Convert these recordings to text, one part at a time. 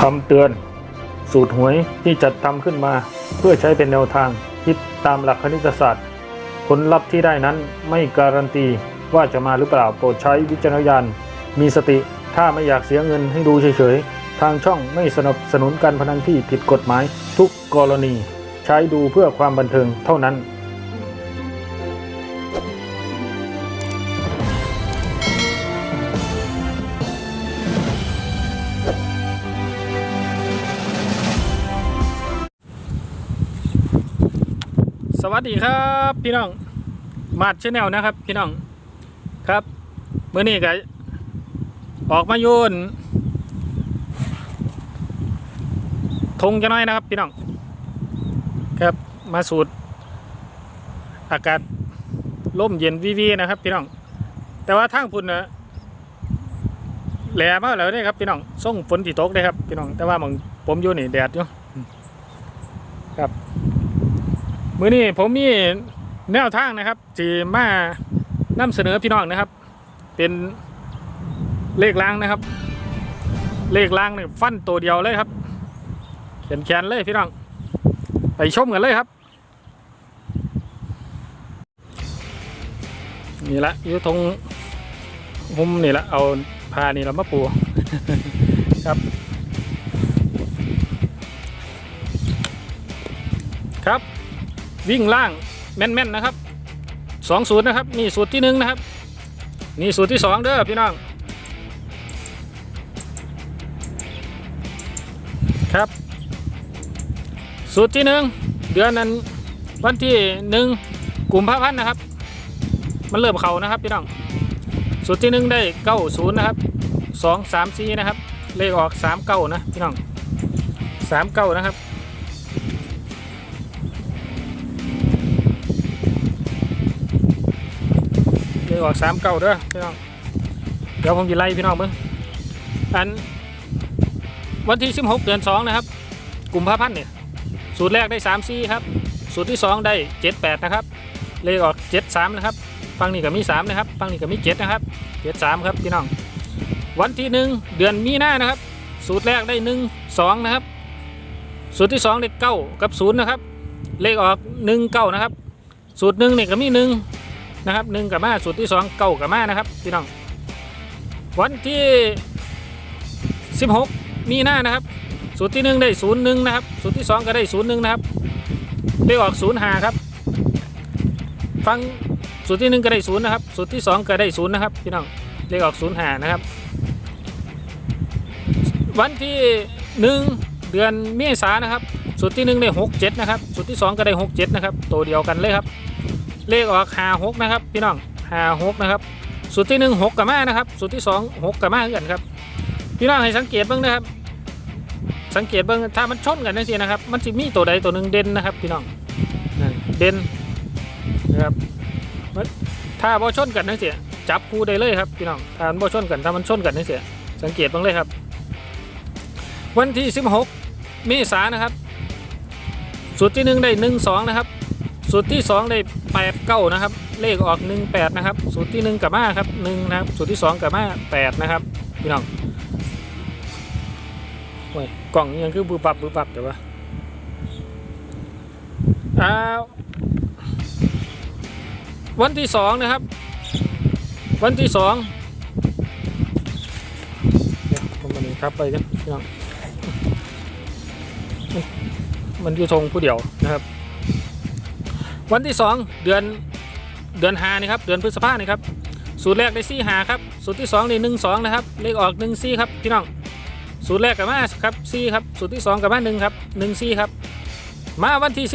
คำเตือน สูตรหวยที่จัดทำขึ้นมา เพื่อใช้เป็นแนวทางคิดตามหลักคณิตศาสตร์ ผลลัพธ์ที่ได้นั้นไม่การันตีว่าจะมาหรือเปล่าโปรดใช้วิจารณญาณมีสติถ้าไม่อยากเสียเงินให้ดูเฉยๆ ทางช่องไม่สนับสนุนการพนันที่ผิดกฎหมาย ทุกกรณี ใช้ดูเพื่อความบันเทิงเท่านั้น วัสดีครับพี่น้องมาดชแนลนะครับ พี่น้องครับเมื่อนี้ก็ออกมาโยนทงจะน้อยนะครับ พี่น้องครับมาสูดอากาศร่มเย็นวีวีนะครับ พี่น้อง แต่ว่าทางพุ่นนะแหลมากแล้วเนี่ครับพี่น้องส่งฝนที่ตกเลยครับพี่น้องแต่ว่าหมองผมอยู่นี่แดดอยู่ครับ มือนี้ผมมีแนวทางนะครับที่มานำเสนอพี่น้องนะครับ เป็นเลขล่างนะครับ เลขล่างเนี่ยฟันตัวเดียวเลยครับเขียนแขนเลยพี่น้อง ไปชมกันเลยครับ นี่ละยู่ตรงมุมนี่ละเอาพานี่ละมาปูครับครับ วิ่งล่างแม่นๆนะครับสองสูตรนะครับนี่สูตรที่หนึ่งนะครับนี่สูตรที่สองเด้อพี่น้องครับสูตรที่หนึ่งเดือนนั้นวันที่หนึ่งกุมภาพันนะครับ มันเริ่มเขานะครับพี่น้องสูตรที่หนึ่งได้เก้าศูนย์นะครับสองสามสี่นะครับเลขออกสามเก้านะพี่น้องสามเก้านะครับ ออกสามเก้าเด้อพี่น้อง เดี๋ยวผมจะไล่พี่น้องเบิ้งอัน วันที่16เดือน2นะครับ กลุ่มภาพันธ์เนี่ย สูตรแรกได้3 4ครับ สูตรที่2ได้7 8นะครับ เลขออก7 3นะครับ ฟังนี่ก็มี3นะครับ ฟังนี่ก็มี7นะครับ7 3ครับพี่น้อง วันที่1เดือนมีนานะครับ สูตรแรกได้1 2นะครับ สูตรที่2ได้9กับ0นะครับ เลขออก1 9นะครับ สูตรหนึ่งเนี่ยก็มี1น นะครับหนึ่งกับมาสูตรที่สองเก้ากับมานะครับพี่น้องวันที่สิบหกมีหน้านะครับ สูตรที่หนึ่งได้ศูนย์หนึ่งนะครับ สูตรที่สองก็ได้ศูนย์หนึ่งนะครับเลขออกศูนย์หาครับ ฟังสูตรที่หนึ่งก็ได้ศูนย์นะครับ สูตรที่สองก็ได้ศูนย์นะครับพี่น้องเลขออกศูนย์หานะครับ วันที่หนึ่งเดือนเมษานนะครับ สูตรที่หนึ่งได้หกเจ็ดนะครับ สูตรที่สองก็ได้หกเจ็ดนะครับ ตัวเดียวกันเลยครับ เลขออกหาหกนะครับ พี่น้องหาหกนะครับสูตรที่หนึ่งหกกับมานะครับสูตรที่สองหกกับมาเหมือนกันครับ พี่น้องให้สังเกตบ้างนะครับ สังเกตบ้างถ้ามันชนกันนั่นสินะครับ มันจะมีตัวใดตัวหนึ่งเด่นนะครับ พี่น้องเด่นนะครับถ้าบ่ชนกันนั่นสิจับคู่ได้เลยครับพี่น้องถ้ามันบ่ชนกันถ้ามันชนกันนั่นสิสังเกตบ้างเลยครับ วันที่ 16 เมษายนนะครับสูตรที่หนึ่งได้หนึ่งสองนะครับ สูตรที่สองได้แปดเก้านะครับ เลขออกหนึ่งแปดนะครับ สูตรที่หนึ่งกับมาครับหนึ่งนะครับ สูตรที่สองกับมาแปดนะครับ พี่น้องโอ้ยกล่องยังคือบูปับบูปับแต่ว่าอ่าวันที่สองนะครับ วันที่สองเดี๋ยวผมมาหนึ่งทับไปกันพี่น้องมันอยู่ทงผู้เดียวนะครับ วันที่ 2 เดือนเดือนหานี่ครับเดือนพฤษภาเนี่ครับสูตรแรกได้ซี่หาครับสูตรที่2ได้หนึ่งสองนะครับเลขออกหนึ่งซี่ครับพี่น้องสูตรแรกกับมาครับซี่ครับสูตรที่2กับมาหนึ่งครับหนึ่งซี่ครับมาวันที่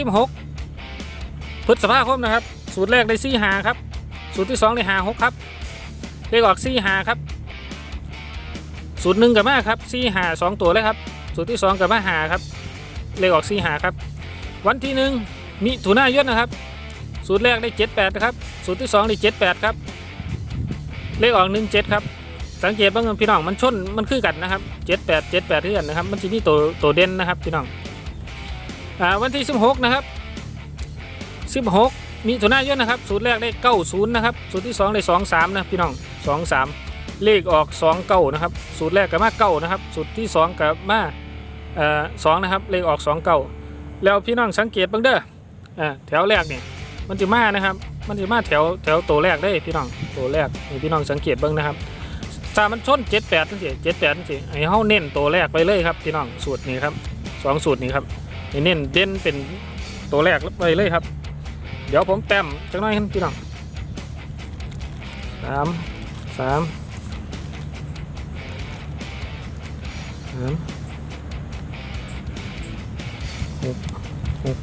16 พฤษภาคมนะครับ สูตรแรกได้ซี่หาครับสูตรที่2ได้หาหกครับเลขออกซี่หาครับสูตรหนึ่งกับมาครับซี่หาสองตัวเลยครับสูตรที่2กับมาหาครับเลขออกซี่หาครับ วันที่หนึ่ง มิถุนายนนะครับ สูตรแรกได้ 78 นะครับ สูตรที่ 2 ได้ 78 ครับ เลขออก 17 ครับ สังเกตบ้างพี่น้องมันชนมันคือกันนะครับ 78 78ที่กันนะครับ มันจะมีตัวตัวเด่นนะครับพี่น้องอ่าวันที่ 16 นะครับ 16 มิถุนายนนะครับ สูตรแรกได้ 90 นะครับ สูตรที่ 2 ได้ 23 นะพี่น้อง 23 เลขออก29นะครับ สูตรแรกกับมา9นะครับ สูตรที่ 2 กับมาเอ่อสองนะครับ เลขออกสองเก้าแล้วพี่น้องสังเกตบ้างเด้อ อ่าแถวแรกนี่มันจะมานะครับ มันจะมาแถวแถวตัวแรกได้พี่น้องตัวแรกนี่พี่น้องสังเกตเบ้างนะครับถ้ามันชนเจ็ดแปดนั่นสิเจ็ดแปดนั่นสิไอ้เฮาเน้นตัวแรกไปเลยครับพี่น้องสูตรนี้ครับสองสูตรนี้ครับนี่เน้นเด่นเป็นตัวแรกไปเลยครับ เดี๋ยวผมแต้มจักหน่อยครับพี่น้องสามสามสามหกหก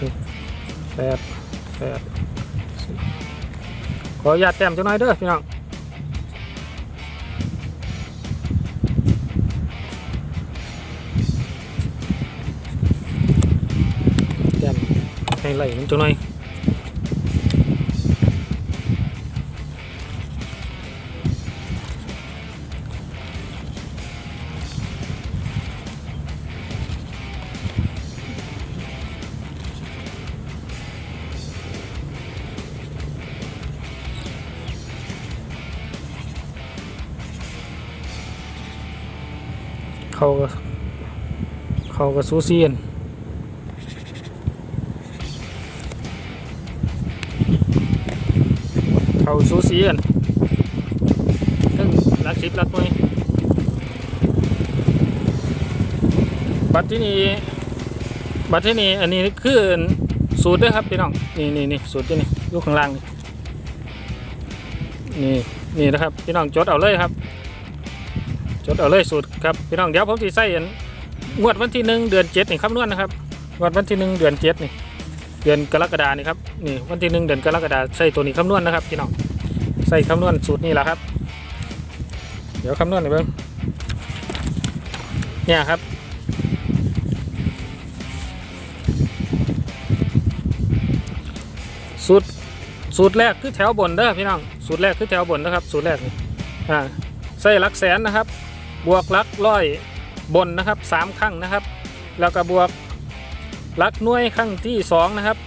หกแปดแปดสิบขออนุญาตแต้มจักหน่อยเด้อพี่น้องแต้มให้ไหลมันจักหน่อย เขาก็เขาก็ซูเซีกันเขาซูเซีกันทั้งรักสิบรักหน่วยบัตรที่นี่บัตรที่นี่อันนี้คือสูตรด้วยครับพี่น้องนี่นี่นี่สูตรที่นี่อยู่ข้างล่างนี่นี่นี่นะครับพี่น้องจดเอาเลยครับ จดเอาเลยสูตรครับพี่น้องเดี๋ยวผมจะใส่อันงวดวันที่หนึ่งเดือนเจ็ดนี่คำนวณนะครับงวดวันที่หนึ่งเดือนเจ็ดนี่เดือนกรกฎานี่ครับนี่วันที่หนึ่งเดือนกรกฎาใส่ตัวนี้คำนวณนะครับพี่น้องใส่คำนวณสูตรนี้แหละครับ เดี๋ยวคำนวณหน่อยเบิ้งเนี่ยครับสูตรสูตรแรกคือแถวบนเด้อพี่น้องสูตรแรกคือแถวบนนะครับ สูตรแรกนี่อ่าใส่ลักแสนนะครับ บวกลักร้อยบนนะครับสามครั้งนะครับ แล้วก็บวกลักหน่วยครั้งที่สองนะครับ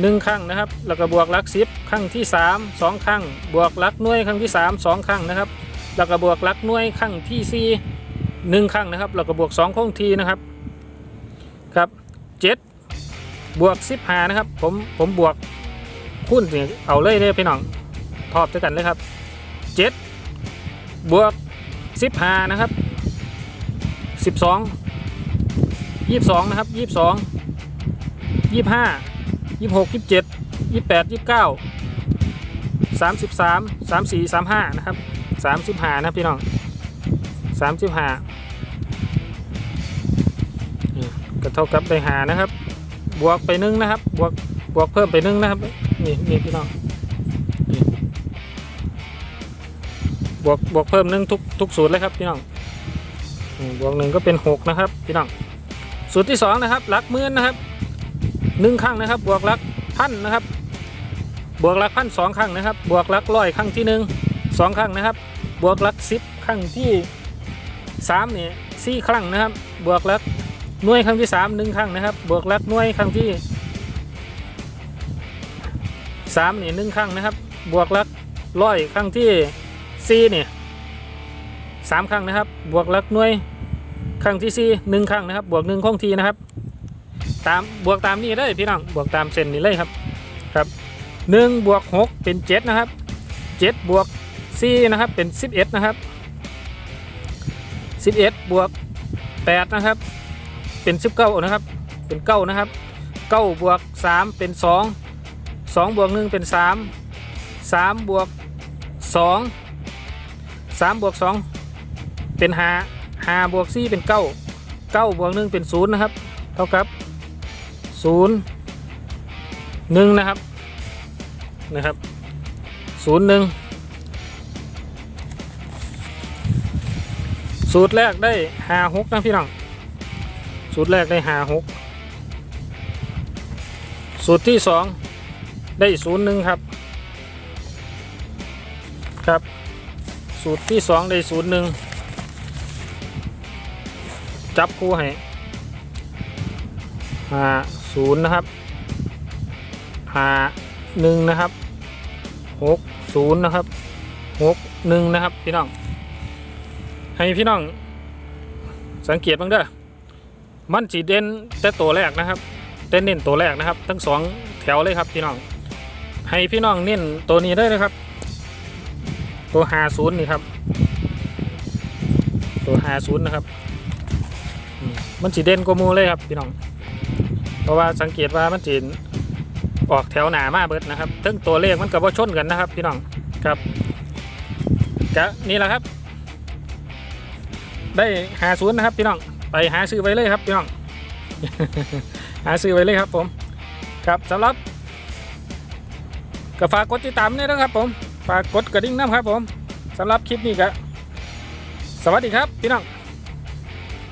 หนึ่งครั้งนะครับ แล้วก็บวกลักสิบครั้งที่สามสองครั้ง บวกลักหน่วยครั้งที่สามสองครั้งนะครับ แล้วก็บวกลักหน่วยครั้งที่สี่หนึ่งครั้งนะครับ แล้วก็บวกสองคงทีนะครับครับเจ็ดบวกสิบห้านะครับ ผมผมบวกคูณนี่เอาเลยเลยพี่น้องทอบด้วยกันเลยครับเจ็ดบวก สิบห้านะครับสิบสองยี่สิบสองนะครับยี่สิบสองยี่สิบห้ายี่สิบหกยี่สิบเจ็ดยี่สิบแปดยี่สิบเก้าสามสิบสามสามสี่สามห้านะครับสามสิบห้านะพี่น้องสามสิบห้าก็เท่ากับได้หานะครับ บวกไปหนึ่งนะครับ บวกบวกเพิ่มไปหนึ่งนะครับ นี่นี่พี่น้อง วกบวกเพิ่มหนึ่งทุกทุกสูตรเลยครับพี่น้องบวกหนึ่งก็เป็นหกนะครับพี่น้องสูตรที่สองนะครับลักหมื่นนะครับหนึ่งครั้งนะครับ บวกลักพันนะครับ บวกลักพันสองครั้งนะครับ บวกลักร้อยครั้งที่หนึ่งสองครั้งนะครับ บวกลักสิบครั้งที่สามเนี่ยสี่ครั้งนะครับ บวกลักหน่วยครั้งที่สามหนึ่งครั้งนะครับ บวกลักหน่วยครั้งที่สามเนี่ยหนึ่งครั้งนะครับ บวกลักร้อยครั้งที่ สี่เนี่ยสามครั้งนะครับ บวกหลักหน่วยครั้งที่สี่หนึ่งครั้งนะครับ บวกหนึ่งคงทีนะครับ ตามบวกตามนี้เลยพี่น้องบวกตามเส้นนี้เลยครับครับหนึ่งบวกหกเป็นเจ็ดนะครับเจ็ดบวกสี่นะครับเป็นสิบเอ็ดนะครับสิบเอ็ดบวกแปดนะครับ เป็นสิบเก้านะครับ เป็นเก้านะครับเก้าบวกสามเป็นสองสองบวกหนึ่งเป็นสามสามบวกสอง สามบวกสองเป็นห้าห้าบวกสี่เป็นเก้าเก้าบวกหนึ่งเป็นศูนย์นะครับ เท่ากับศูนย์หนึ่งนะครับนะครับศูนย์หนึ่งสูตรแรกได้ห้าหกนะพี่น้องสูตรแรกได้ห้าหกสูตรที่สองได้ศูนย์หนึ่งครับ สูตรที่สองได้ศูนย์หนึ่งจับคู่ให้ห้าศูนย์นะครับห้าหนึ่งนะครับหกศูนย์นะครับหกหนึ่งนะครับพี่น้อง ให้พี่น้องสังเกตบ้างเด้อมันสีเด่นแต่ตัวแรกนะครับเต้นเน้นตัวแรกนะครับ ทั้งสองแถวเลยครับพี่น้อง ให้พี่น้องเน้นตัวนี้ได้เลยครับ ตัวหาศูนย์นี่ครับ ตัวหาศูนย์นะครับ มันสีเด่นกว่ามูเลยครับพี่น้อง เพราะว่าสังเกตว่ามันสีนออกแถวหนามาเบิดนะครับทั้งตัวเลขมันกับว่าชนกันนะครับ พี่น้องครับกะนี่แหละครับ ได้หาศูนย์นะครับพี่น้อง ไปหาซื้อไว้เลยครับพี่น้อง หาซื้อไว้เลยครับผม ครับสำหรับก็ฝากกดติดตามด้วยนะครับผม ฝากกดกระดิ่งน้ำครับผมสำหรับคลิปนี้ก็สวัสดีครับพี่น้อง